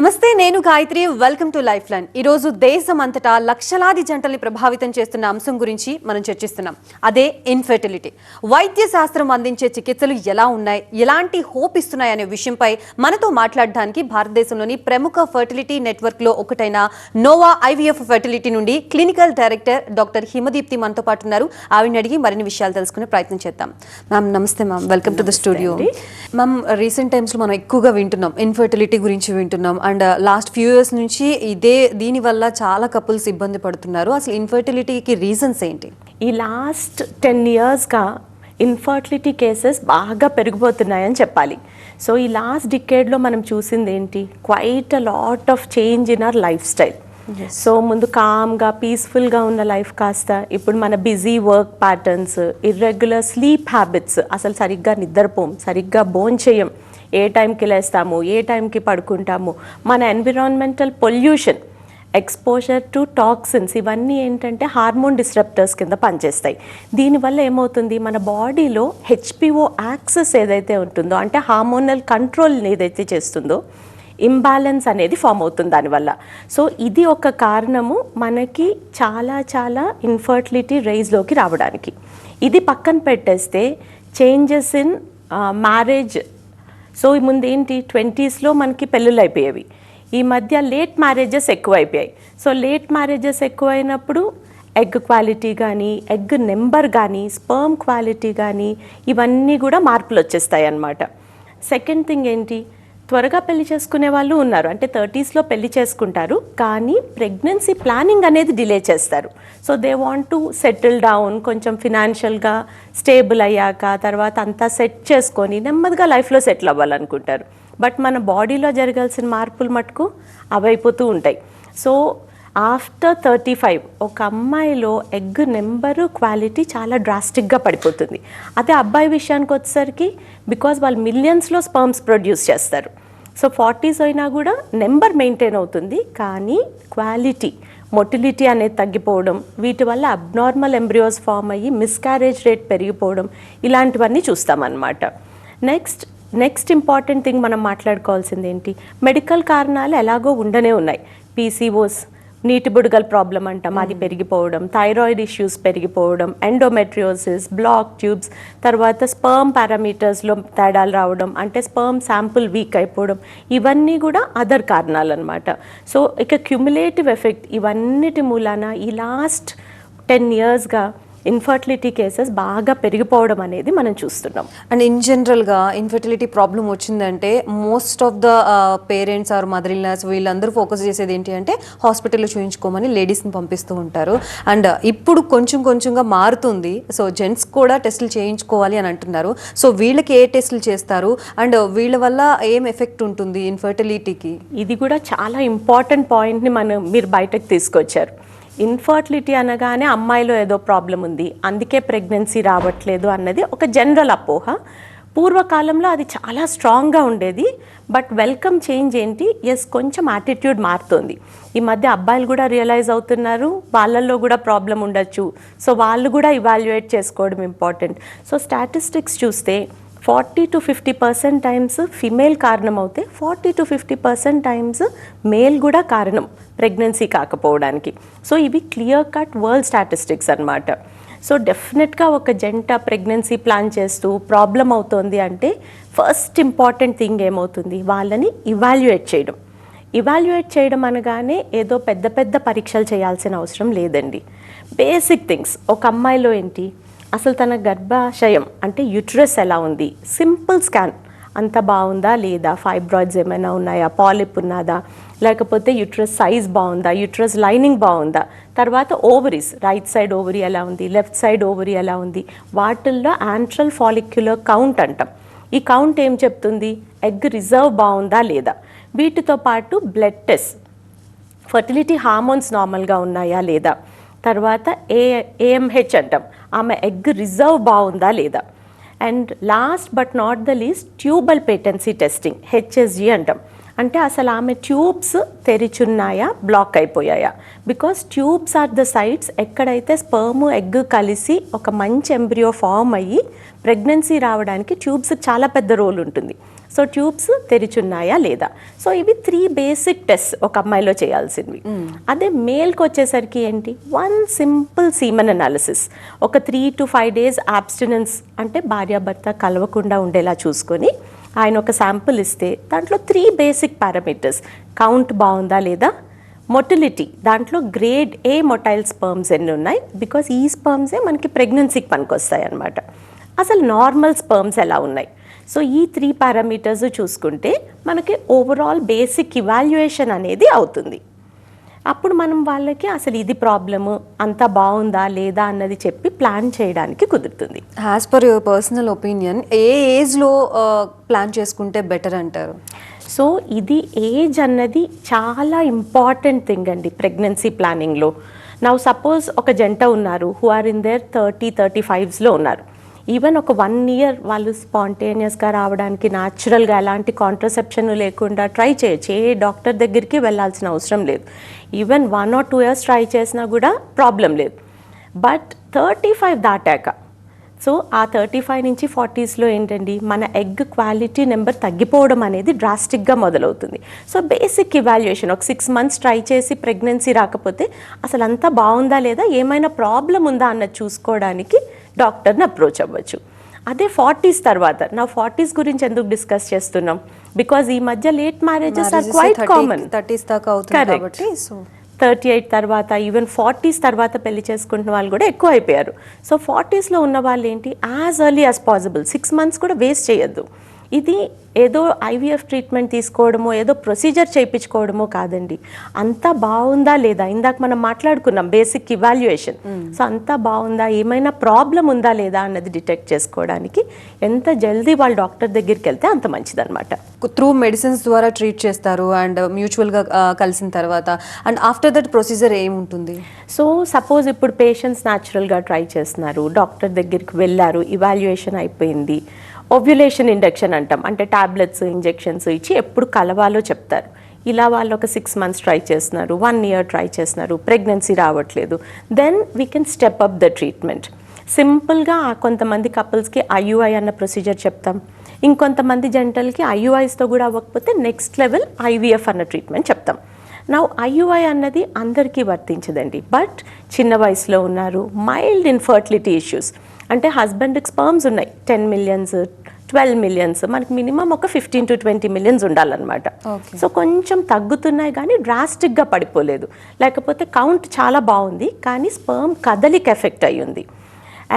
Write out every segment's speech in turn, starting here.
నమస్తే నేను Gayatri. Welcome to life line ఈరోజు దేశం అంతటా లక్షలాది జంటల్ని ప్రభావితం చేస్తున్న అంశం గురించి మనం చర్చిస్తున్నాం. అదే ఇన్ఫెర్టిలిటీ వైద్య శాస్త్రం అందించే చికిత్సలు ఎలా ఉన్నాయి? ఎలాంటి హోప్ ఇస్తున్నాయి అనే విషయంపై మనతో మాట్లాడడానికి భారతదేశంలోని ప్రముఖ ఫర్టిలిటీ నెట్వర్క్లో ఒకటైన నోవా ఐవీఎఫ్ ఫెర్టిలిటీ నుండి క్లినికల్ డైరెక్టర్ డాక్టర్ హిమదీప్తి మనతో పాటు ఉన్నారు. ఆవిడని అడిగి మరిన్ని విషయాలు తెలుసుకునే ప్రయత్నం చేద్దాం. మ్యామ్ నమస్తే ma'am welcome to the studio ma'am recent టైమ్స్లో మనం ఎక్కువగా వింటున్నాం. ఇన్ఫర్టిలిటీ గురించి వింటున్నాం. అండ్ లాస్ట్ ఫ్యూ ఇయర్స్ నుంచి ఇదే దీని వల్ల చాలా కపుల్స్ ఇబ్బంది పడుతున్నారు. అసలు ఇన్ఫర్టిలిటీకి రీజన్స్ ఏంటి? ఈ లాస్ట్ టెన్ ఇయర్స్గా ఇన్ఫర్టిలిటీ కేసెస్ బాగా పెరిగిపోతున్నాయని చెప్పాలి. సో ఈ లాస్ట్ డికేడ్లో మనం చూసింది ఏంటి? Quite a lot of change in our lifestyle so ముందు కామ్గా పీస్ఫుల్గా ఉన్న లైఫ్ కాస్త ఇప్పుడు మన busy work patterns irregular sleep habits అసలు సరిగ్గా నిద్రపోం సరిగ్గా బోన్ చేయం ఏ టైంకి లేస్తాము ఏ టైంకి పడుకుంటాము. మన environmental pollution exposure to toxins ఇవన్నీ ఏంటంటే హార్మోన్ డిస్రప్టర్స్ కింద పనిచేస్తాయి. దీనివల్ల ఏమవుతుంది? మన బాడీలో హెచ్పిఓ యాక్సెస్ ఏదైతే ఉంటుందో అంటే హార్మోనల్ కంట్రోల్ ఏదైతే చేస్తుందో ఇంబ్యాలెన్స్ అనేది ఫామ్ అవుతుంది దానివల్ల. సో ఇది ఒక కారణము మనకి చాలా చాలా ఇన్ఫర్టిలిటీ రేజ్లోకి రావడానికి. ఇది పక్కన పెట్టేస్తే చేంజెస్ ఇన్ మ్యారేజ్ సో ఈ ముందు ఏంటి? ట్వంటీస్లో మనకి పెళ్ళిళ్ళు అయిపోయేవి. ఈ మధ్య లేట్ మ్యారేజెస్ ఎక్కువైపోయాయి. సో లేట్ మ్యారేజెస్ ఎక్కువైనప్పుడు ఎగ్ క్వాలిటీ కానీ ఎగ్ నెంబర్ కానీ స్పర్మ్ క్వాలిటీ కానీ ఇవన్నీ కూడా మార్పులు వచ్చేస్తాయి అన్నమాట సెకండ్ థింగ్ ఏంటి? త్వరగా పెళ్ళి చేసుకునే వాళ్ళు ఉన్నారు. అంటే థర్టీస్లో పెళ్ళి చేసుకుంటారు. కానీ ప్రెగ్నెన్సీ ప్లానింగ్ అనేది డిలే చేస్తారు. So they want to settle down కొంచెం ఫినాన్షియల్గా స్టేబుల్ అయ్యాక తర్వాత అంతా సెట్ చేసుకొని నెమ్మదిగా లైఫ్లో సెటిల్ అవ్వాలనుకుంటారు. బట్ మన బాడీలో జరగాల్సిన మార్పులు మటుకు అవైపోతూ ఉంటాయి. సో ఆఫ్టర్ థర్టీ ఫైవ్ ఒక అమ్మాయిలో ఎగ్ నెంబరు క్వాలిటీ చాలా డ్రాస్టిక్గా పడిపోతుంది. అదే అబ్బాయి విషయానికి వచ్చేసరికి బికాజ్ వాళ్ళు మిలియన్స్లో స్పర్మ్స్ ప్రొడ్యూస్ చేస్తారు. సో ఫార్టీస్ అయినా కూడా నెంబర్ మెయింటైన్ అవుతుంది. కానీ క్వాలిటీ మొటిలిటీ అనేది తగ్గిపోవడం వీటి వల్ల అబ్నార్మల్ ఎంబ్రియోస్ ఫామ్ అయ్యి మిస్క్యారేజ్ రేట్ పెరిగిపోవడం ఇలాంటివన్నీ చూస్తామన్నమాట. నెక్స్ట్ నెక్స్ట్ ఇంపార్టెంట్ థింగ్ మనం మాట్లాడుకోవాల్సింది ఏంటి మెడికల్ కారణాలు ఎలాగో ఉండనే ఉన్నాయి. పీసీఓస్ నీటి బుడగల ప్రాబ్లం అంటాం అది పెరిగిపోవడం థైరాయిడ్ ఇష్యూస్ పెరిగిపోవడం ఎండోమెట్రియోసిస్ బ్లాక్ ట్యూబ్స్ తర్వాత స్పర్మ్ పారామీటర్స్లో తేడాలు రావడం అంటే స్పర్మ్ శాంపుల్ వీక్ అయిపోవడం ఇవన్నీ కూడా అదర్ కారణాలు అనమాట సో ఇక క్యుములేటివ్ ఎఫెక్ట్ ఇవన్నిటి మూలాన ఈ లాస్ట్ టెన్ ఇయర్స్గా ఇన్ఫర్టిలిటీ కేసెస్ బాగా పెరిగిపోవడం అనేది మనం చూస్తున్నాం. అండ్ ఇన్ జనరల్గా ఇన్ఫర్టిలిటీ ప్రాబ్లం వచ్చిందంటే most of the parents or mother in-laws వీళ్ళందరూ ఫోకస్ చేసేది ఏంటి అంటే హాస్పిటల్లో చూయించుకోమని లేడీస్ని పంపిస్తూ ఉంటారు. అండ్ ఇప్పుడు కొంచెం కొంచెంగా మారుతుంది. సో జెంట్స్ కూడా టెస్టులు చేయించుకోవాలి అని అంటున్నారు. సో వీళ్ళకి ఏ టెస్టులు చేస్తారు? అండ్ వీళ్ళ వల్ల ఏం ఎఫెక్ట్ ఉంటుంది ఇన్ఫర్టిలిటీకి ఇది కూడా చాలా ఇంపార్టెంట్ పాయింట్ని మనం మీరు బయటకు తీసుకొచ్చారు. ఇన్ఫర్టిలిటీ అనగానే అమ్మాయిలో ఏదో ప్రాబ్లం ఉంది. అందుకే ప్రెగ్నెన్సీ రావట్లేదు అన్నది ఒక జనరల్ అపోహ. పూర్వకాలంలో అది చాలా స్ట్రాంగ్గా ఉండేది. బట్ వెల్కమ్ చేంజ్ ఏంటి? ఎస్ కొంచెం యాటిట్యూడ్ మారుతుంది. ఈ మధ్య అబ్బాయిలు కూడా రియలైజ్ అవుతున్నారు. వాళ్ళల్లో కూడా ప్రాబ్లం ఉండొచ్చు. సో వాళ్ళు కూడా ఇవాల్యుయేట్ చేసుకోవడం ఇంపార్టెంట్ సో స్టాటిస్టిక్స్ చూస్తే forty to fifty percent times female కారణం అవుతే forty to fifty percent times male కూడా కారణం ప్రెగ్నెన్సీ కాకపోవడానికి. సో ఇవి క్లియర్ కట్ వరల్డ్ స్టాటిస్టిక్స్ అన్నమాట. సో డెఫినెట్గా ఒక జంట ప్రెగ్నెన్సీ ప్లాన్ చేస్తూ ప్రాబ్లం అవుతోంది అంటే ఫస్ట్ ఇంపార్టెంట్ థింగ్ ఏమవుతుంది? వాళ్ళని ఇవాల్యుయేట్ చేయడం. ఇవాల్యుయేట్ చేయడం అనగానే ఏదో పెద్ద పెద్ద పరీక్షలు చేయాల్సిన అవసరం లేదండి. Basic things. ఒక అమ్మాయిలో ఏంటి? అసలు తన గర్భాశయం అంటే యుట్రస్ ఎలా ఉంది? సింపుల్ స్కాన్ అంత బాగుందా లేదా? ఫైబ్రాయిడ్స్ ఏమైనా ఉన్నాయా? పాలిప్ ఉన్నదా? లేకపోతే యుట్రస్ సైజ్ బాగుందా? యుట్రస్ లైనింగ్ బాగుందా? తర్వాత ఓవరీస్ రైట్ సైడ్ ఓవరీ ఎలా ఉంది? లెఫ్ట్ సైడ్ ఓవరీ ఎలా ఉంది? వాటిల్లో యాంట్రల్ ఫాలిక్యులర్ కౌంట్ అంటాం. ఈ కౌంట్ ఏం చెప్తుంది? ఎగ్ రిజర్వ్ బాగుందా లేదా? వీటితో పాటు బ్లడ్ టెస్ట్ ఫర్టిలిటీ హార్మోన్స్ నార్మల్గా ఉన్నాయా లేదా? తర్వాత ఏ ఏఎంహెచ్ అంటాం. ఆమె ఎగ్ రిజర్వ్ బాగుందా లేదా? And last but not the least tubal patency testing HSG అంటాం. అంటే అసలు ఆమె ట్యూబ్స్ తెరిచున్నాయా బ్లాక్ అయిపోయాయా? Because tubes are the sites ఎక్కడైతే స్పర్మ్ ఎగ్ కలిసి ఒక మంచి ఎంబ్రియో ఫామ్ అయ్యి ప్రెగ్నెన్సీ రావడానికి ట్యూబ్స్ చాలా పెద్ద రోల్ ఉంటుంది. సో ట్యూబ్స్ తెరిచున్నాయా లేదా? సో ఇవి త్రీ బేసిక్ టెస్ట్ ఒక అమ్మాయిలో చేయాల్సింది. అదే మేల్కి వచ్చేసరికి ఏంటి? వన్ సింపుల్ సీమన్ అనాలిసిస్ ఒక three to five days abstinence అంటే భార్యాభర్త కలవకుండా ఉండేలా చూసుకొని ఆయన ఒక శాంపుల్ ఇస్తే దాంట్లో త్రీ బేసిక్ పారామీటర్స్ కౌంట్ బాగుందా లేదా? మొటిలిటీ దాంట్లో గ్రేడ్ ఏ మొటైల్ స్పర్మ్స్ ఎన్ని ఉన్నాయి? బికాస్ ఈ స్పర్మ్సే మనకి ప్రెగ్నెన్సీకి పనికొస్తాయి అన్నమాట అసలు నార్మల్ స్పర్మ్స్ ఎలా ఉన్నాయి? సో ఈ త్రీ పారామీటర్స్ చూసుకుంటే మనకి ఓవరాల్ బేసిక్ ఇవాల్యుయేషన్ అనేది అవుతుంది. అప్పుడు మనం వాళ్ళకి అసలు ఇది ప్రాబ్లము అంతా బాగుందా లేదా అన్నది చెప్పి ప్లాన్ చేయడానికి కుదురుతుంది. As per your personal opinion ఏ ఏజ్లో ప్లాన్ చేసుకుంటే బెటర్ అంటారు? సో ఇది ఏజ్ అన్నది చాలా ఇంపార్టెంట్ థింగ్ అండి ప్రెగ్నెన్సీ ప్లానింగ్లో నా సపోజ్ ఒక జంట ఉన్నారు who are in their thirty thirty ఫైవ్స్లో ఉన్నారు. ఈవెన్ ఒక వన్ ఇయర్ వాళ్ళు స్పాంటేనియస్గా రావడానికి న్యాచురల్గా ఎలాంటి కాంట్రసెప్షన్ లేకుండా ట్రై చేయొచ్చు ఏ డాక్టర్ దగ్గరికి వెళ్ళాల్సిన అవసరం లేదు. Even one or two years try చేసినా కూడా ప్రాబ్లం లేదు. బట్ థర్టీ ఫైవ్ దాటాక సో ఆ థర్టీ ఫైవ్ నుంచి ఫార్టీస్లో ఏంటండి మన ఎగ్ క్వాలిటీ నెంబర్ తగ్గిపోవడం అనేది డ్రాస్టిక్గా మొదలవుతుంది. సో బేసిక్ ఇవాల్యుయేషన్ ఒక సిక్స్ మంత్స్ ట్రై చేసి ప్రెగ్నెన్సీ రాకపోతే అసలు అంతా బాగుందా లేదా ఏమైనా ప్రాబ్లం ఉందా అన్నది చూసుకోవడానికి డాక్టర్ని అప్రోచ్ అవ్వచ్చు. అదే ఫార్టీస్ తర్వాత. నా ఫార్టీస్ గురించి ఎందుకు డిస్కస్ చేస్తున్నాం? బికాజ్ ఈ మధ్య late marriages are quite common. Thirties దాకా. కాబట్టి సో థర్టీ ఎయిట్ తర్వాత ఈవెన్ ఫార్టీస్ తర్వాత పెళ్ళి చేసుకుంటున్న వాళ్ళు కూడా ఎక్కువ అయిపోయారు. సో ఫార్టీస్లో ఉన్న వాళ్ళు ఏంటి? As early as possible. Six months కూడా వేస్ట్ చేయొద్దు. ఇది ఏదో ఐవీఎఫ్ ట్రీట్మెంట్ తీసుకోవడమో ఏదో ప్రొసీజర్ చేయించుకోవడమో కాదండి. అంతా బాగుందా లేదా? ఇందాక మనం మాట్లాడుకున్నాం బేసిక్ ఇవాల్యుయేషన్. సో అంతా బాగుందా? ఏమైనా ప్రాబ్లం ఉందా లేదా అన్నది డిటెక్ట్ చేసుకోవడానికి ఎంత జల్దీ వాళ్ళ డాక్టర్ దగ్గరికి వెళ్తే అంత మంచిదన్నమాట. త్రూ మెడిసిన్స్ ద్వారా ట్రీట్ చేస్తారు అండ్ మ్యూచువల్గా కలిసిన తర్వాత. అండ్ ఆఫ్టర్ దట్ ప్రొసీజర్ ఏముంటుంది? సో సపోజ్ ఇప్పుడు పేషెంట్స్ న్యాచురల్గా ట్రై చేస్తున్నారు డాక్టర్ దగ్గరికి వెళ్ళారు ఇవాల్యుయేషన్ అయిపోయింది. ఓవ్యులేషన్ ఇండక్షన్ అంటాం. అంటే టాబ్లెట్స్ ఇంజెక్షన్స్ ఇచ్చి ఎప్పుడు కలవాలో చెప్తారు. ఇలా వాళ్ళు ఒక సిక్స్ మంత్స్ ట్రై చేస్తున్నారు వన్ ఇయర్ ట్రై చేస్తున్నారు ప్రెగ్నెన్సీ రావట్లేదు. Then we can step up the treatment సింపుల్గా కొంతమంది కపుల్స్కి ఐయుఐ అన్న ప్రొసీజర్ చెప్తాం. ఇంకొంతమంది జంటలకి ఐయుఐస్తో కూడా అవ్వకపోతే నెక్స్ట్ లెవెల్ ఐవీఎఫ్ అన్న ట్రీట్మెంట్ చెప్తాం. నా ఐయుఐ అన్నది అందరికీ వర్తించదండి. బట్ చిన్న వయసులో ఉన్నారు మైల్డ్ ఇన్ఫర్టిలిటీ ఇష్యూస్ అంటే హస్బెండ్కి స్పర్మ్స్ ఉన్నాయి. టెన్ మిలియన్స్ ట్వెల్వ్ మిలియన్స్ మనకి మినిమం ఒక ఫిఫ్టీన్ టు ట్వంటీ మిలియన్స్ ఉండాలన్నమాట. సో కొంచెం తగ్గుతున్నాయి కానీ డ్రాస్టిక్గా పడిపోలేదు. లేకపోతే కౌంట్ చాలా బాగుంది కానీ స్పర్మ్ కదలిక ఎఫెక్ట్ అయ్యి ఉంది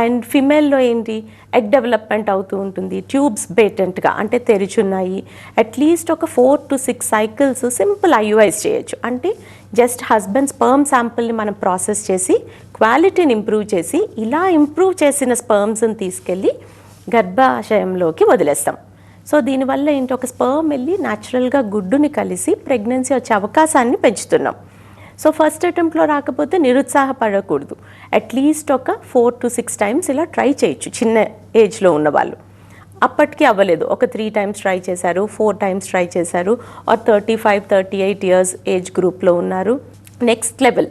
అండ్ ఫిమేల్లో ఏంటి? ఎగ్ డెవలప్మెంట్ అవుతూ ఉంటుంది. ట్యూబ్స్ బేటెంట్గా అంటే తెరిచున్నాయి. అట్లీస్ట్ ఒక four to six cycles simple IUIs చేయొచ్చు. అంటే జస్ట్ హస్బెండ్ స్పర్మ్ శాంపుల్ని మనం ప్రాసెస్ చేసి క్వాలిటీని ఇంప్రూవ్ చేసి ఇలా ఇంప్రూవ్ చేసిన స్పర్మ్స్ని తీసుకెళ్ళి గర్భాశయంలోకి వదిలేస్తాం. సో దీనివల్ల ఏంటి? ఒక స్పర్మ్ వెళ్ళి న్యాచురల్గా గుడ్డుని కలిసి ప్రెగ్నెన్సీ వచ్చే అవకాశాన్ని పెంచుతున్నాం. సో ఫస్ట్ అటెంప్ట్లో రాకపోతే నిరుత్సాహపడకూడదు. అట్లీస్ట్ ఒక ఫోర్ టు సిక్స్ టైమ్స్ ఇలా ట్రై చేయొచ్చు చిన్న ఏజ్లో ఉన్నవాళ్ళు అప్పటికి అవ్వలేదు. ఒక త్రీ టైమ్స్ ట్రై చేశారు ఫోర్ టైమ్స్ ట్రై చేశారు or thirty five thirty eight years age గ్రూప్లో ఉన్నారు నెక్స్ట్ లెవెల్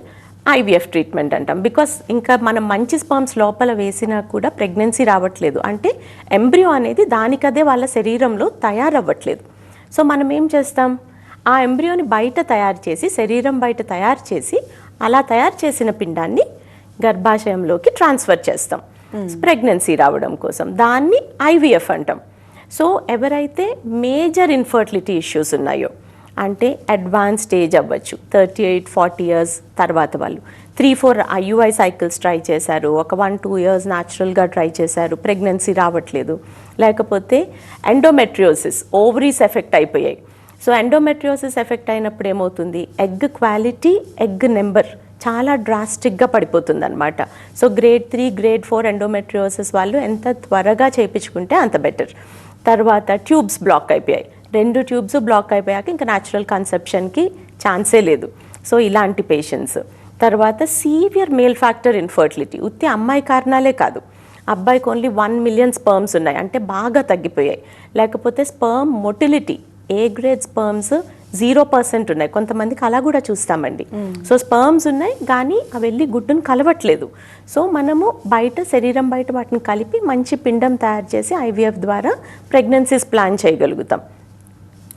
ఐవీఎఫ్ ట్రీట్మెంట్ అంటాం. బికాస్ ఇంకా మనం మంచి స్పర్మ్స్ లోపల వేసినా కూడా ప్రెగ్నెన్సీ రావట్లేదు. అంటే ఎంబ్రియో అనేది దానికదే వాళ్ళ శరీరంలో తయారవ్వట్లేదు. సో మనం ఏం చేస్తాం? ఆ ఎంబ్రియోని బయట తయారు చేసి శరీరం బయట తయారు చేసి అలా తయారు చేసిన పిండాన్ని గర్భాశయంలోకి ట్రాన్స్ఫర్ చేస్తాం. ప్రెగ్నెన్సీ రావడం కోసం. దాన్ని ఐవీఎఫ్ అంటాం. సో ఎవరైతే మేజర్ ఇన్ఫర్టిలిటీ ఇష్యూస్ ఉన్నాయో అంటే అడ్వాన్స్ స్టేజ్ అవ్వచ్చు థర్టీ ఎయిట్ ఫార్టీ ఇయర్స్ తర్వాత వాళ్ళు. Three four IUI cycles try చేశారు ఒక వన్ టూ ఇయర్స్ న్యాచురల్గా ట్రై చేశారు ప్రెగ్నెన్సీ రావట్లేదు. లేకపోతే ఎండోమెట్రియోసిస్ ఓవరీస్ ఎఫెక్ట్ అయిపోయాయి. సో ఎండోమెట్రియోసిస్ ఎఫెక్ట్ అయినప్పుడు ఏమవుతుంది? ఎగ్ క్వాలిటీ ఎగ్ నెంబర్ చాలా డ్రాస్టిక్గా పడిపోతుంది అనమాట so grade three grade four endometriosis వాళ్ళు ఎంత త్వరగా చేయించుకుంటే అంత బెటర్ తర్వాత ట్యూబ్స్ బ్లాక్ అయిపోయాయి. రెండు ట్యూబ్స్ బ్లాక్ అయిపోయాక ఇంకా న్యాచురల్ కన్సెప్షన్కి ఛాన్సే లేదు. సో ఇలాంటి పేషెంట్స్ తర్వాత సీవియర్ మేల్ ఫ్యాక్టర్ ఇన్ఫర్టిలిటీ ఉత్తి అమ్మాయి కారణాలే కాదు. అబ్బాయికి ఓన్లీ వన్ మిలియన్ స్పర్మ్స్ ఉన్నాయి. అంటే బాగా తగ్గిపోయాయి. లేకపోతే sperm motility A grade sperms zero percent ఉన్నాయి. కొంతమందికి అలా కూడా చూస్తామండి. సో స్పర్మ్స్ ఉన్నాయి కానీ అవి వెళ్ళి గుడ్డును కలవట్లేదు. సో మనము బయట శరీరం బయట వాటిని కలిపి మంచి పిండం తయారు చేసి ఐవీఎఫ్ ద్వారా ప్రెగ్నెన్సీస్ ప్లాన్ చేయగలుగుతాం.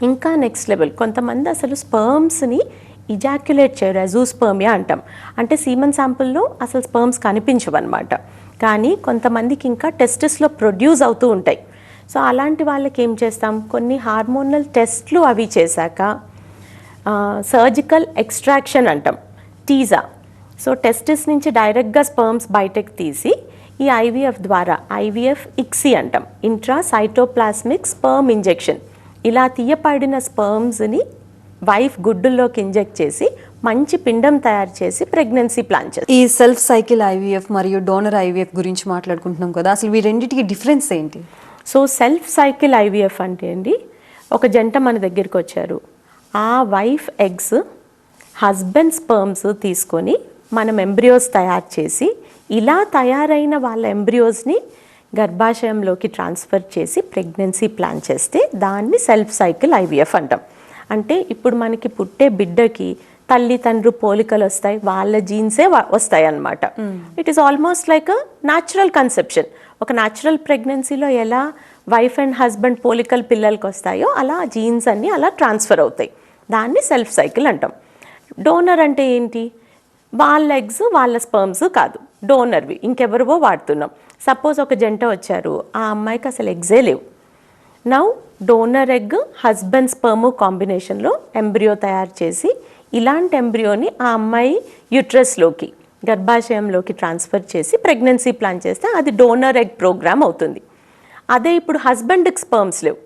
ఇంకా నెక్స్ట్ లెవెల్. కొంతమంది అసలు స్పర్మ్స్ని ఇజాక్యులేట్ చేయరు. అజూస్పర్మియా అంటాం. అంటే సీమన్ శాంపుల్లో అసలు స్పర్మ్స్ కనిపించవు అనమాట కానీ కొంతమందికి ఇంకా టెస్టెస్లో ప్రొడ్యూస్ అవుతూ ఉంటాయి. సో అలాంటి వాళ్ళకి ఏం చేస్తాం? కొన్ని హార్మోనల్ టెస్ట్లు అవి చేశాక సర్జికల్ ఎక్స్ట్రాక్షన్ అంటాం టీజా. సో టెస్టిస్ నుంచి డైరెక్ట్గా స్పర్మ్స్ బయటకు తీసి ఈ ఐవీఎఫ్ ద్వారా ఐవీఎఫ్ ఇక్సీ అంటాం ఇంట్రా సైటోప్లాస్మిక్ స్పర్మ్ ఇంజెక్షన్ ఇలా తీయపడిన స్పర్మ్స్ని వైఫ్ గుడ్డుల్లోకి ఇంజెక్ట్ చేసి మంచి పిండం తయారు చేసి ప్రెగ్నెన్సీ ప్లాన్ చేస్తారు ఈ సెల్ఫ్ సైకిల్ ఐవీఎఫ్ మరియు డోనర్ ఐవీఎఫ్ గురించి మాట్లాడుకుంటున్నాం కదా అసలు ఈ రెండింటికి డిఫరెన్స్ ఏంటి? సో సెల్ఫ్ సైకిల్ ఐవీఎఫ్ అంటే అండి ఒక జంట మన దగ్గరికి వచ్చారు. ఆ వైఫ్ ఎగ్స్ హస్బెండ్ స్పర్మ్స్ తీసుకొని మనం ఎంబ్రియోస్ తయారు చేసి ఇలా తయారైన వాళ్ళ ఎంబ్రియోస్ని గర్భాశయంలోకి ట్రాన్స్ఫర్ చేసి ప్రెగ్నెన్సీ ప్లాన్ చేస్తే దాన్ని సెల్ఫ్ సైకిల్ ఐవీఎఫ్ అంటాం. అంటే ఇప్పుడు మనకి పుట్టే బిడ్డకి తల్లి తండ్రి పోలికలు వస్తాయి వాళ్ళ జీన్సే వస్తాయి అన్నమాట it is almost like natural conception ఒక న్యాచురల్ ప్రెగ్నెన్సీలో ఎలా వైఫ్ అండ్ హస్బెండ్ పోలికలు పిల్లలకి వస్తాయో అలా జీన్స్ అన్నీ అలా ట్రాన్స్ఫర్ అవుతాయి. దాన్ని సెల్ఫ్ సైకిల్ అంటాం. డోనర్ అంటే ఏంటి? వాళ్ళ ఎగ్స్ వాళ్ళ స్పర్మ్స్ కాదు. డోనర్వి ఇంకెవరివో వాడుతున్నాం. సపోజ్ ఒక జంట వచ్చారు ఆ అమ్మాయికి అసలు ఎగ్జే లేవు. Now donor egg husband sperm కాంబినేషన్లో ఎంబ్రియో తయారు చేసి ఇలాంటి ఎంబ్రియోని ఆ అమ్మాయి యుట్రస్లోకి గర్భాశయంలోకి ట్రాన్స్ఫర్ చేసి ప్రెగ్నెన్సీ ప్లాన్ చేస్తే అది డోనర్ ఎగ్ ప్రోగ్రామ్ అవుతుంది. అదే ఇప్పుడు హస్బెండ్కి స్పర్మ్స్ లేవు.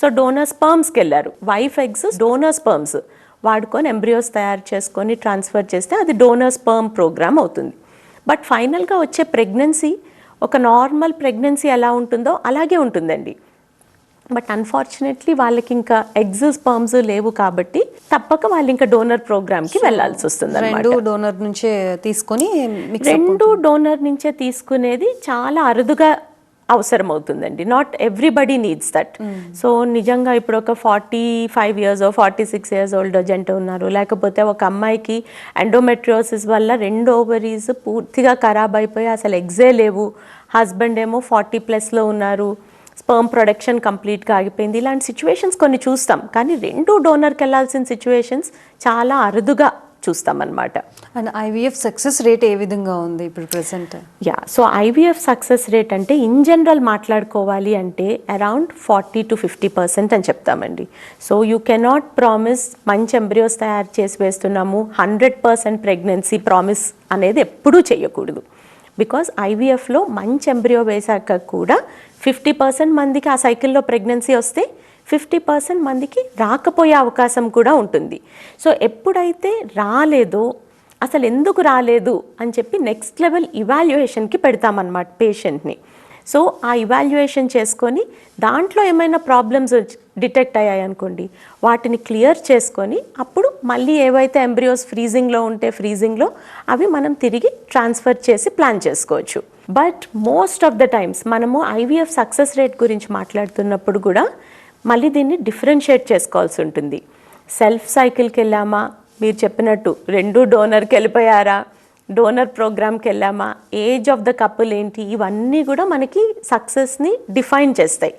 సో డోనర్ స్పర్మ్స్కి వెళ్ళారు. వైఫ్ ఎగ్స్ డోనర్ స్పర్మ్స్ వాడుకొని ఎంబ్రియోస్ తయారు చేసుకొని ట్రాన్స్ఫర్ చేస్తే అది డోనర్ స్పర్మ్ ప్రోగ్రామ్ అవుతుంది. బట్ ఫైనల్గా వచ్చే ప్రెగ్నెన్సీ ఒక నార్మల్ ప్రెగ్నెన్సీ ఎలా ఉంటుందో అలాగే ఉంటుందండి. బట్ అన్ఫార్చునేట్లీ వాళ్ళకి ఇంకా ఎగ్స్ స్పర్మ్స్ లేవు కాబట్టి తప్పక వాళ్ళు ఇంకా డోనర్ ప్రోగ్రామ్కి వెళ్ళాల్సి వస్తుంది రెండు డోనర్ నుంచే తీసుకొని రెండు డోనర్ నుంచే తీసుకునేది చాలా అరుదుగా అవసరం అవుతుందండి not everybody needs that so నిజంగా ఇప్పుడు ఒక forty five years forty six years old జంట ఉన్నారు. లేకపోతే ఒక అమ్మాయికి ఎండోమెట్రియోసిస్ వల్ల రెండు ఓవరీస్ పూర్తిగా ఖరాబ్ అయిపోయి అసలు ఎగ్జే లేవు. హస్బెండ్ ఏమో ఫార్టీ ప్లస్లో ఉన్నారు. స్పర్మ్ ప్రొడక్షన్ కంప్లీట్గా ఆగిపోయింది. ఇలాంటి సిచ్యువేషన్స్ కొన్ని చూస్తాం. కానీ రెండు డోనర్కి వెళ్ళాల్సిన సిచ్యువేషన్స్ చాలా అరుదుగా చూస్తాం అన్నమాట అండ్ ఐవీఎఫ్ సక్సెస్ రేట్ ఏ విధంగా ఉంది ఇప్పుడు present ya so IVF success rate అంటే ఇన్ జనరల్ మాట్లాడుకోవాలి అంటే around forty to fifty percent అని చెప్తామండి. సో యూ కెనాట్ ప్రామిస్ మంచి ఎంబ్రియోస్ తయారు చేసి వేస్తున్నాము. హండ్రెడ్ పర్సెంట్ ప్రెగ్నెన్సీ ప్రామిస్ అనేది ఎప్పుడూ చేయకూడదు. బికాస్ ఐవీఎఫ్లో మంచి ఎంబ్రియో వేశాక కూడా ఫిఫ్టీ పర్సెంట్ మందికి ఆ సైకిల్లో ప్రెగ్నెన్సీ వస్తే ఫిఫ్టీ పర్సెంట్ మందికి రాకపోయే అవకాశం కూడా ఉంటుంది. సో ఎప్పుడైతే రాలేదో అసలు ఎందుకు రాలేదు అని చెప్పి నెక్స్ట్ లెవెల్ ఇవాల్యుయేషన్కి పెడతామన్నమాట పేషెంట్ని సో ఆ ఇవాల్యుయేషన్ చేసుకొని దాంట్లో ఏమైనా ప్రాబ్లమ్స్ డిటెక్ట్ అయ్యాయి అనుకోండి వాటిని క్లియర్ చేసుకొని అప్పుడు మళ్ళీ ఏవైతే ఎంబ్రియోస్ ఫ్రీజింగ్లో ఉంటే ఫ్రీజింగ్లో అవి మనం తిరిగి ట్రాన్స్ఫర్ చేసి ప్లాన్ చేసుకోవచ్చు. But most of the times మనము ఐవీఎఫ్ సక్సెస్ రేట్ గురించి మాట్లాడుతున్నప్పుడు కూడా మళ్ళీ దీన్ని డిఫరెన్షియేట్ చేసుకోవాల్సి ఉంటుంది. సెల్ఫ్ సైకిల్కి వెళ్ళామా? మీరు చెప్పినట్టు రెండు డోనర్కి వెళ్ళిపోయారా? డోనర్ ప్రోగ్రామ్కి వెళ్ళామా? ఏజ్ ఆఫ్ ద కపుల్ ఏంటి? ఇవన్నీ కూడా మనకి సక్సెస్ని డిఫైన్ చేస్తాయి.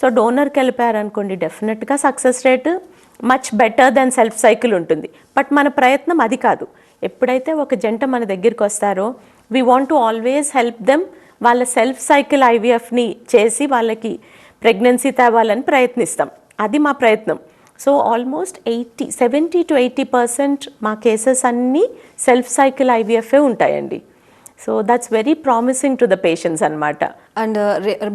సో డోనర్కి వెళ్ళిపోయారనుకోండి డెఫినెట్గా success rate much better than self cycle ఉంటుంది. బట్ మన ప్రయత్నం అది కాదు. ఎప్పుడైతే ఒక జంట మన దగ్గరికి వస్తారో we want to always help them వాళ్ళ సెల్ఫ్ సైకిల్ ఐవీఎఫ్ని చేసి వాళ్ళకి ప్రెగ్నెన్సీ తేవాలని ప్రయత్నిస్తాం. అది మా ప్రయత్నం. So almost eighty seventy to eighty percent మా కేసెస్ అన్నీ సెల్ఫ్ సైకిల్ ఐవీఎఫ్ఏ ఉంటాయండి. So that's very promising to the patients అనమాట అండ్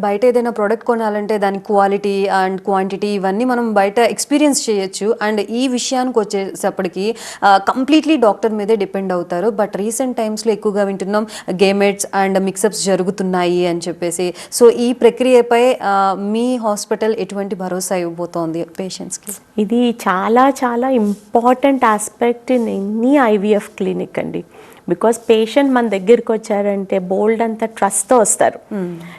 బయట ఏదైనా ప్రోడక్ట్ కొనాలంటే దాని క్వాలిటీ అండ్ క్వాంటిటీ ఇవన్నీ మనం బయట ఎక్స్పీరియన్స్ చేయొచ్చు. అండ్ ఈ విషయానికి వచ్చేసప్పటికి కంప్లీట్లీ డాక్టర్ మీదే డిపెండ్ అవుతారు. బట్ రీసెంట్ టైమ్స్లో ఎక్కువగా వింటున్నాం గేమెట్స్ అండ్ మిక్సప్స్ జరుగుతున్నాయి అని చెప్పేసి. సో ఈ ప్రక్రియపై ఆ, మీ హాస్పిటల్ ఎటువంటి భరోసా ఇవ్వబోతోంది పేషెంట్స్కి ఇది చాలా చాలా important aspect in any IVF clinic అండి. బికాస్ పేషెంట్ మన దగ్గరికి వచ్చారంటే బోల్డ్ అంత ట్రస్ట్తో వస్తారు.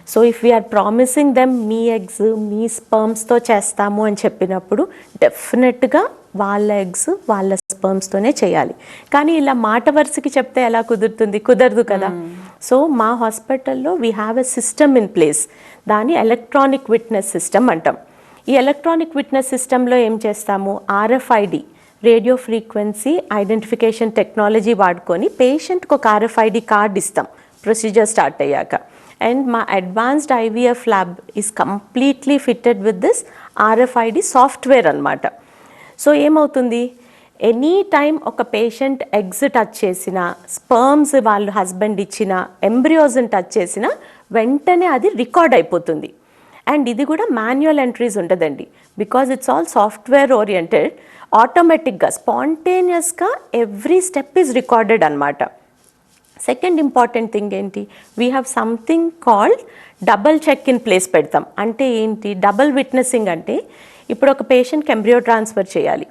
So if we are promising them me eggs మీ స్పర్మ్స్తో చేస్తాము అని చెప్పినప్పుడు డెఫినెట్గా వాళ్ళ ఎగ్స్ వాళ్ళ స్పర్మ్స్తోనే చేయాలి. కానీ ఇలా మాట వరుసకి చెప్తే ఎలా కుదురుతుంది? కుదరదు కదా. సో మా హాస్పిటల్లో we have a system in place దాన్ని ఎలక్ట్రానిక్ విట్నెస్ సిస్టమ్ అంటాం. ఈ ఎలక్ట్రానిక్ విట్నెస్ సిస్టంలో ఏం చేస్తాము? RFID radio frequency identification technology వాడుకొని పేషెంట్కి ఒక ఆర్ఎఫ్ఐడి కార్డ్ ఇస్తాం. ప్రొసీజర్ స్టార్ట్ అయ్యాక. అండ్ మా advanced IVF lab is completely fitted with this RFID software అనమాట సో ఏమవుతుంది? ఎనీ టైం ఒక పేషెంట్ ఎగ్స్ టచ్ చేసిన స్పర్మ్స్ వాళ్ళు హస్బెండ్ ఇచ్చిన ఎంబ్రియోస్ని టచ్ చేసిన వెంటనే అది రికార్డ్ అయిపోతుంది. అండ్ ఇది కూడా మాన్యువల్ ఎంట్రీస్ ఉండదండి because it's all software oriented ఆటోమేటిక్గా స్పాంటేనియస్గా ఎవ్రీ స్టెప్ ఈజ్ రికార్డెడ్ అనమాట సెకండ్ ఇంపార్టెంట్ థింగ్ ఏంటి? We have something called double check in place పెడతాం. అంటే ఏంటి? డబల్ విట్నెసింగ్ అంటే ఇప్పుడు ఒక పేషెంట్కి ఎంబ్రియో ట్రాన్స్ఫర్ చేయాలి.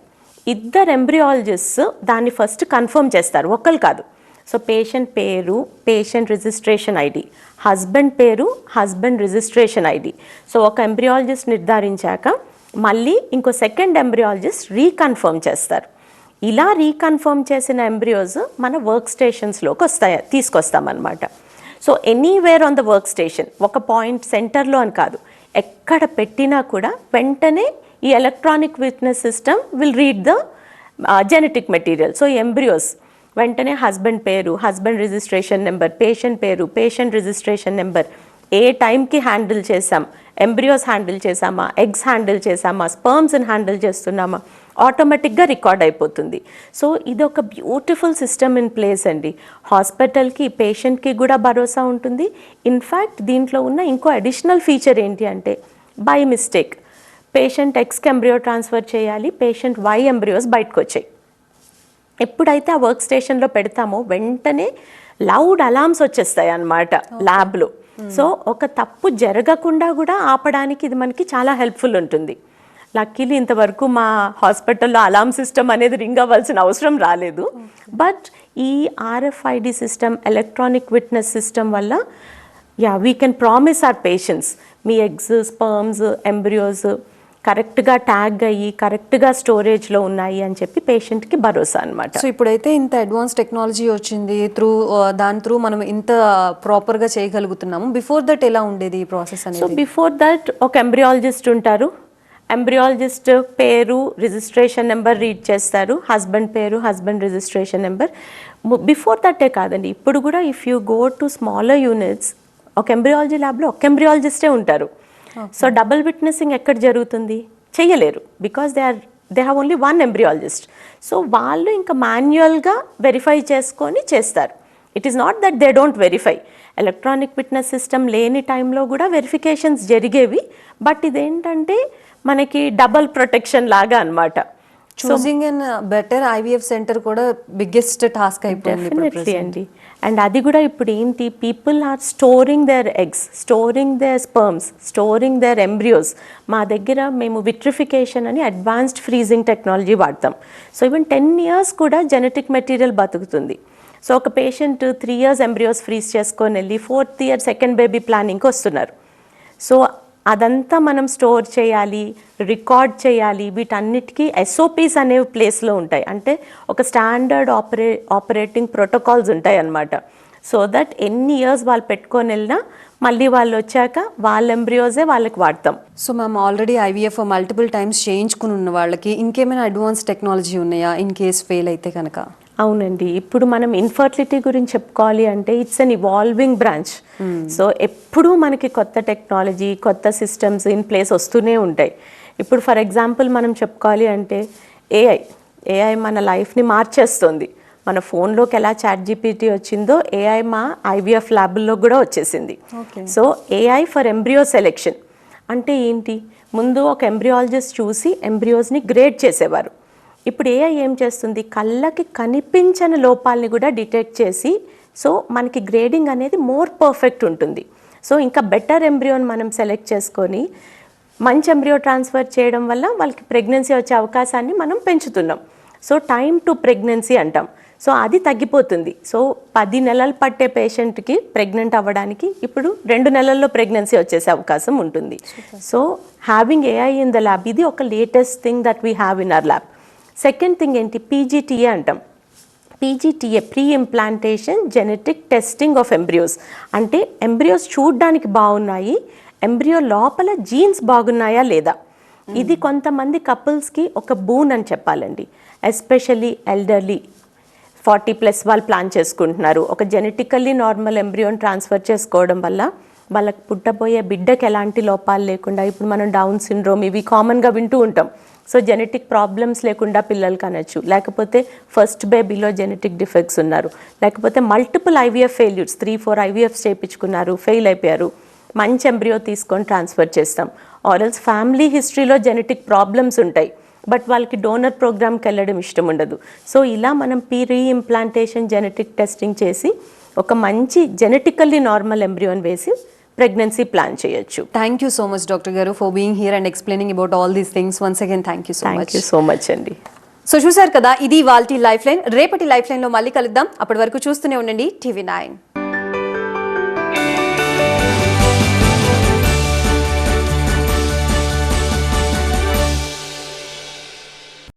ఇద్దరు ఎంబ్రియాలజిస్ట్ దాన్ని ఫస్ట్ కన్ఫర్మ్ చేస్తారు. ఒకరు కాదు. సో పేషెంట్ పేరు పేషెంట్ రిజిస్ట్రేషన్ ఐడి. హస్బెండ్ పేరు హస్బెండ్ రిజిస్ట్రేషన్ ఐడి. సో ఒక ఎంబ్రియాలజిస్ట్ నిర్ధారించాక మళ్ళీ ఇంకో సెకండ్ ఎంబ్రియాలజిస్ట్ రీకన్ఫర్మ్ చేస్తారు. ఇలా రీకన్ఫర్మ్ చేసిన ఎంబ్రియోస్ మన వర్క్ స్టేషన్స్లోకి వస్తాయి తీసుకొస్తామన్నమాట. So anywhere on the work station ఒక పాయింట్ సెంటర్లో అని కాదు ఎక్కడ పెట్టినా కూడా వెంటనే ఈ electronic witness system will read the genetic material. So embryos వెంటనే హస్బెండ్ పేరు హస్బెండ్ రిజిస్ట్రేషన్ నెంబర్ పేషెంట్ పేరు పేషెంట్ రిజిస్ట్రేషన్ నెంబర్. ఏ టైంకి హ్యాండిల్ చేసాం ఎంబ్రియోస్ హ్యాండిల్ చేసామా ఎగ్స్ హ్యాండిల్ చేసామా స్పర్మ్స్ని హ్యాండిల్ చేస్తున్నామా? ఆటోమేటిక్గా రికార్డ్ అయిపోతుంది. సో ఇది ఒక బ్యూటిఫుల్ సిస్టమ్ ఇన్ ప్లేస్ అండి. హాస్పిటల్కి పేషెంట్కి కూడా భరోసా ఉంటుంది. ఇన్ఫ్యాక్ట్ దీంట్లో ఉన్న ఇంకో అడిషనల్ ఫీచర్ ఏంటి అంటే బై మిస్టేక్. పేషెంట్ ఎక్స్కి ఎంబ్రియో ట్రాన్స్ఫర్ చేయాలి పేషెంట్ వై ఎంబ్రియోస్ బయటకు వచ్చాయి ఎప్పుడైతే ఆ వర్క్ స్టేషన్లో పెడతామో వెంటనే లౌడ్ అలామ్స్ వచ్చేస్తాయి అన్నమాట ల్యాబ్లో. సో ఒక తప్పు జరగకుండా కూడా ఆపడానికి ఇది మనకి చాలా హెల్ప్ఫుల్ ఉంటుంది. లక్కీలీ ఇంతవరకు మా హాస్పిటల్లో అలామ్ సిస్టమ్ అనేది రింగ్ అవ్వాల్సిన అవసరం రాలేదు. బట్ ఈ RFID system electronic witness system వల్ల ya we can promise our patients me eggs sperms embryos కరెక్ట్గా ట్యాగ్ అయ్యి కరెక్ట్గా స్టోరేజ్లో ఉన్నాయి అని చెప్పి పేషెంట్కి భరోసా అనమాట సో ఇప్పుడైతే ఇంత అడ్వాన్స్ టెక్నాలజీ వచ్చింది త్రూ దాని త్రూ మనం ఇంత ప్రాపర్గా చేయగలుగుతున్నాము. బిఫోర్ దట్ ఎలా ఉండేది ఈ ప్రాసెస్ సో అనేది? బిఫోర్ దట్ ఒక ఎంబ్రియాలజిస్ట్ ఉంటారు. ఎంబ్రియాలజిస్ట్ పేరు రిజిస్ట్రేషన్ నెంబర్ రీడ్ చేస్తారు. హస్బెండ్ పేరు హస్బెండ్ రిజిస్ట్రేషన్ నెంబర్. బిఫోర్ దట్టే కాదండి. ఇప్పుడు కూడా if you go to smaller units ఒక ఎంబ్రియాలజీ ల్యాబ్లో ఒక ఎంబ్రియాలజిస్టే ఉంటారు. సో డబుల్ విట్నెసింగ్ ఎక్కడ జరుగుతుంది? చేయలేరు because they are they have only one embryologist so వాళ్ళు ఇంకా మాన్యువల్గా వెరిఫై చేసుకొని చేస్తారు. It is not that they don't verify electronic witness system లేని టైంలో కూడా వెరిఫికేషన్స్ జరిగేవి. బట్ ఇదేంటంటే మనకి డబల్ ప్రొటెక్షన్ లాగా అనమాట choosing and better IVF center కూడా బిగ్గెస్ట్ టాస్క్ అయిపోయింది అండి. అండ్ అది కూడా ఇప్పుడు ఏంటి? People are storing their eggs storing their sperms storing their embryos మా దగ్గర మేము విట్రిఫికేషన్ అని అడ్వాన్స్డ్ ఫ్రీజింగ్ టెక్నాలజీ వాడతాం. సో ఈవెన్ టెన్ ఇయర్స్ కూడా జెనెటిక్ మెటీరియల్ బతుకుతుంది. సో ఒక patient three years embryos freeze చేసుకొని వెళ్ళి ఫోర్త్ ఇయర్ సెకండ్ బేబీ ప్లానింగ్కి వస్తున్నారు. సో అదంతా మనం స్టోర్ చేయాలి రికార్డ్ చేయాలి. వీటన్నిటికీ ఎస్ఓపీస్ అనేవి ప్లేస్లో ఉంటాయి. అంటే ఒక స్టాండర్డ్ ఆపరే ఆపరేటింగ్ ప్రోటోకాల్స్ ఉంటాయి అన్నమాట సో దట్ ఎన్ని ఇయర్స్ వాళ్ళు పెట్టుకొని వెళ్ళినా మళ్ళీ వాళ్ళు వచ్చాక వాళ్ళ ఎంబ్రియోసే వాళ్ళకి వాడతాం. So ma'am already IVF multiple times చేయించుకుని ఉన్న వాళ్ళకి ఇంకేమైనా అడ్వాన్స్ టెక్నాలజీ ఉన్నాయా ఇన్ కేస్ ఫెయిల్ అయితే కనుక? అవునండి. ఇప్పుడు మనం ఇన్ఫర్టిలిటీ గురించి చెప్పుకోవాలి అంటే it's an evolving branch so ఎప్పుడూ మనకి కొత్త టెక్నాలజీ కొత్త సిస్టమ్స్ ఇన్ ప్లేస్ వస్తూనే ఉంటాయి. ఇప్పుడు ఫర్ ఎగ్జాంపుల్ మనం చెప్పుకోవాలి అంటే ఏఐ ఏఐ మన లైఫ్ని మార్చేస్తుంది. మన ఫోన్లోకి ఎలా చాట్ జీపీటీ వచ్చిందో ఏఐ మా ఐవీఎఫ్ ల్యాబుల్లో కూడా వచ్చేసింది. So AI for embryo selection అంటే ఏంటి? ముందు ఒక ఎంబ్రియాలజిస్ట్ చూసి ఎంబ్రియోస్ని గ్రేడ్ చేసేవారు. ఇప్పుడు ఏఐ ఏం చేస్తుంది? కళ్ళకి కనిపించని లోపాలని కూడా డిటెక్ట్ చేసి సో మనకి గ్రేడింగ్ అనేది మోర్ పర్ఫెక్ట్ ఉంటుంది. సో ఇంకా బెటర్ ఎంబ్రియోని మనం సెలెక్ట్ చేసుకొని మంచి ఎంబ్రియో ట్రాన్స్ఫర్ చేయడం వల్ల వాళ్ళకి ప్రెగ్నెన్సీ వచ్చే అవకాశాన్ని మనం పెంచుతున్నాం. సో టైం టు ప్రెగ్నెన్సీ అంటాం. సో అది తగ్గిపోతుంది. సో పది నెలలు పట్టే పేషెంట్కి ప్రెగ్నెంట్ అవ్వడానికి ఇప్పుడు రెండు నెలల్లో ప్రెగ్నెన్సీ వచ్చేసే అవకాశం ఉంటుంది. So having AI in the lab ఇది ఒక latest thing that we have in our lab second thing ఏంటి? పీజీటీఏ అంటాం. PGTA pre implantation genetic testing of embryos అంటే ఎంబ్రియోస్ చూడడానికి బాగున్నాయి ఎంబ్రియో లోపల జీన్స్ బాగున్నాయా లేదా? ఇది కొంతమంది కపుల్స్కి ఒక బూన్ అని చెప్పాలండి. ఎస్పెషల్లీ ఎల్డర్లీ ఫార్టీ ప్లస్ వాళ్ళు ప్లాన్ చేసుకుంటున్నారు. ఒక జెనెటికల్లీ నార్మల్ ఎంబ్రియోని ట్రాన్స్ఫర్ చేసుకోవడం వల్ల వాళ్ళకి పుట్టబోయే బిడ్డకి ఎలాంటి లోపాలు లేకుండా ఇప్పుడు మనం డౌన్ సిండ్రోమ్ ఇవి కామన్గా వింటూ ఉంటాం. సో జెనెటిక్ ప్రాబ్లమ్స్ లేకుండా పిల్లలు కనొచ్చు లేకపోతే ఫస్ట్ బేబీలో జెనెటిక్ డిఫెక్ట్స్ ఉన్నారు. లేకపోతే multiple IVF failures three four IVFs చేయించుకున్నారు ఫెయిల్ అయిపోయారు. మంచి ఎంబ్రియో తీసుకొని ట్రాన్స్ఫర్ చేస్తాం. ఆరల్స్ ఫ్యామిలీ హిస్టరీలో జెనెటిక్ ప్రాబ్లమ్స్ ఉంటాయి. బట్ వాళ్ళకి డోనర్ ప్రోగ్రామ్కి వెళ్ళడం ఇష్టం ఉండదు. సో ఇలా మనం పీ రీఇంప్లాంటేషన్ జెనెటిక్ టెస్టింగ్ చేసి ఒక మంచి జెనెటికల్లీ నార్మల్ ఎంబ్రియోని వేసి ప్రెగ్నెన్సీ ప్లాన్ చేయొచ్చు. Thank you so much doctor గారు for being here and explaining about all these things once again thank you so much so much అండి సో చూసారు కదా ఇది వాల్టీ లైఫ్ లైన్ రేపటి లైఫ్ లైన్లో మళ్ళీ కలుద్దాం. అప్పటి వరకు చూస్తూనే ఉండండి. TV nine.